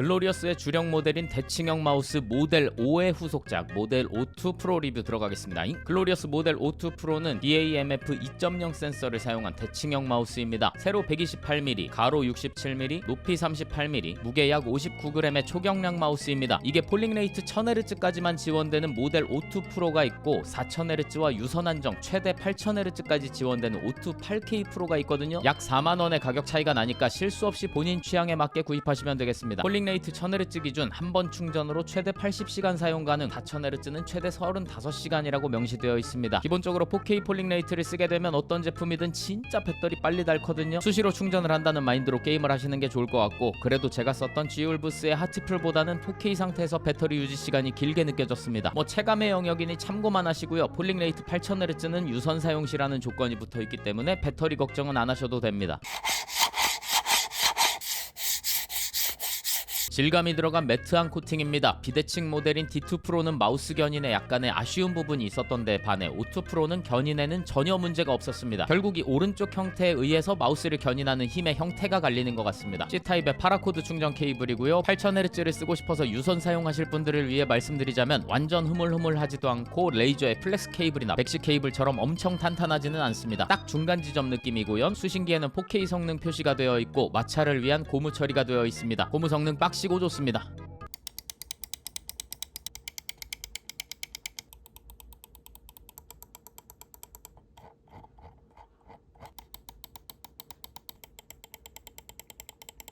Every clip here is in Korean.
글로리어스의 주력 모델인 대칭형 마우스 모델 5의 후속작 모델 O2 프로 리뷰 들어가겠습니다. 잉? 글로리어스 모델 O2 프로는 DAMF 2.0 센서를 사용한 대칭형 마우스입니다. 세로 128mm, 가로 67mm, 높이 38mm, 무게 약 59g의 초경량 마우스입니다. 이게 폴링 레이트 1000Hz까지만 지원되는 모델 O2 프로가 있고 4000Hz와 유선 안정 최대 8000Hz까지 지원되는 O2 8K 프로가 있거든요. 약 4만 원의 가격 차이가 나니까 실수 없이 본인 취향에 맞게 구입하시면 되겠습니다. 폴링 레이트 1000Hz 기준 한 번 충전으로 최대 80시간 사용 가능, 4000Hz는 최대 35시간이라고 명시되어 있습니다. 기본적으로 4K 폴링 레이트를 쓰게 되면 어떤 제품이든 진짜 배터리 빨리 닳거든요. 수시로 충전을 한다는 마인드로 게임을 하시는 게 좋을 것 같고 그래도 제가 썼던 지울부스의 하트풀보다는 4K 상태에서 배터리 유지 시간이 길게 느껴졌습니다. 뭐 체감의 영역이니 참고만 하시고요. 폴링 레이트 8000Hz는 유선 사용 시라는 조건이 붙어 있기 때문에 배터리 걱정은 안 하셔도 됩니다. 질감이 들어간 매트한 코팅입니다. 비대칭 모델인 D2 프로는 마우스 견인에 약간의 아쉬운 부분이 있었던 데 반해 O2 프로는 견인에는 전혀 문제가 없었습니다. 결국 이 오른쪽 형태에 의해서 마우스를 견인하는 힘의 형태가 갈리는 것 같습니다. C타입의 파라코드 충전 케이블이고요. 8000Hz를 쓰고 싶어서 유선 사용하실 분들을 위해 말씀드리자면 완전 흐물흐물하지도 않고 레이저의 플렉스 케이블이나 백시 케이블처럼 엄청 탄탄하지는 않습니다. 딱 중간 지점 느낌이고요. 수신기에는 4K 성능 표시가 되어 있고 마찰을 위한 고무 처리가 되어 있습니다. 고무 성능 박스 15좋습니다.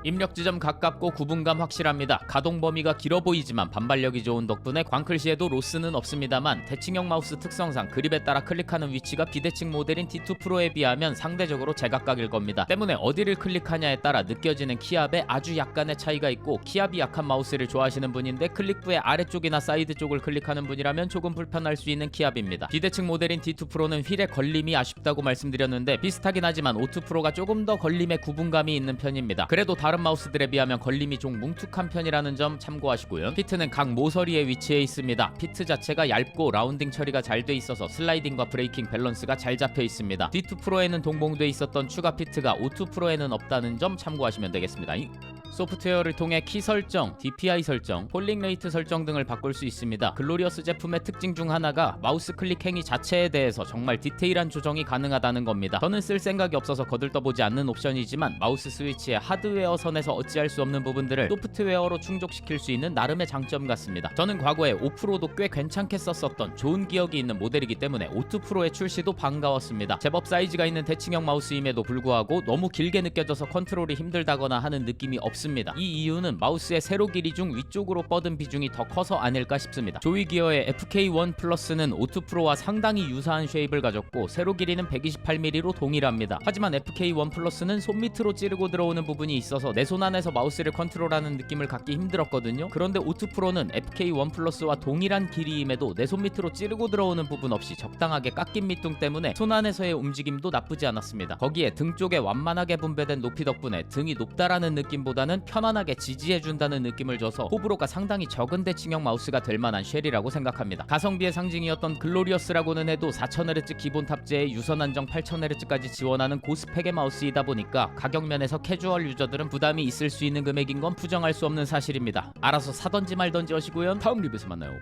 입력 지점 가깝고 구분감 확실합니다. 가동 범위가 길어 보이지만 반발력이 좋은 덕분에 광클 시에도 로스는 없습니다만 대칭형 마우스 특성상 그립에 따라 클릭하는 위치가 비대칭 모델인 D2 프로에 비하면 상대적으로 제각각일 겁니다. 때문에 어디를 클릭하냐에 따라 느껴지는 키압에 아주 약간의 차이가 있고 키압이 약한 마우스를 좋아하시는 분인데 클릭부의 아래쪽이나 사이드 쪽을 클릭하는 분이라면 조금 불편할 수 있는 키압입니다. 비대칭 모델인 D2 프로는 휠의 걸림이 아쉽다고 말씀드렸는데 비슷하긴 하지만 O2 프로가 조금 더 걸림의 구분감이 있는 편입니다. 그래도 다른 마우스들에 비하면 걸림이 좀 뭉툭한 편이라는 점 참고하시고요. 피트는 각 모서리에 위치해 있습니다. 피트 자체가 얇고 라운딩 처리가 잘 돼 있어서 슬라이딩과 브레이킹 밸런스가 잘 잡혀 있습니다. D2 프로에는 동봉돼 있었던 추가 피트가 O2 프로에는 없다는 점 참고하시면 되겠습니다. 이- 소프트웨어를 통해 키 설정, DPI 설정, 폴링 레이트 설정 등을 바꿀 수 있습니다. 글로리어스 제품의 특징 중 하나가 마우스 클릭 행위 자체에 대해서 정말 디테일한 조정이 가능하다는 겁니다. 저는 쓸 생각이 없어서 거들떠보지 않는 옵션이지만 마우스 스위치의 하드웨어 선에서 어찌할 수 없는 부분들을 소프트웨어로 충족시킬 수 있는 나름의 장점 같습니다. 저는 과거에 5프로도 꽤 괜찮게 썼었던 좋은 기억이 있는 모델이기 때문에 O2 프로의 출시도 반가웠습니다. 제법 사이즈가 있는 대칭형 마우스임에도 불구하고 너무 길게 느껴져서 컨트롤이 힘들다거나 하는 느낌이 없 습니다. 이 이유는 마우스의 세로 길이 중 위쪽으로 뻗은 비중이 더 커서 아닐까 싶습니다. 조이 기어의 FK1 플러스는 O2 프로와 상당히 유사한 쉐입을 가졌고 세로 길이는 128mm로 동일합니다. 하지만 FK1 플러스는 손 밑으로 찌르고 들어오는 부분이 있어서 내 손 안에서 마우스를 컨트롤하는 느낌을 갖기 힘들었거든요. 그런데 O2 프로는 FK1 플러스와 동일한 길이임에도 내 손 밑으로 찌르고 들어오는 부분 없이 적당하게 깎인 밑둥 때문에 손 안에서의 움직임도 나쁘지 않았습니다. 거기에 등 쪽에 완만하게 분배된 높이 덕분에 등이 높다라는 느낌 보다는 편안하게 지지해준다는 느낌을 줘서 호불호가 상당히 적은 대칭형 마우스가 될 만한 쉘이라고 생각합니다. 가성비의 상징이었던 글로리어스라고는 해도 4000Hz 기본 탑재에 유선 안정 8000Hz까지 지원하는 고스펙의 마우스이다 보니까 가격 면에서 캐주얼 유저들은 부담이 있을 수 있는 금액인 건 부정할 수 없는 사실입니다. 알아서 사던지 말던지 하시고요. 다음 리뷰에서 만나요.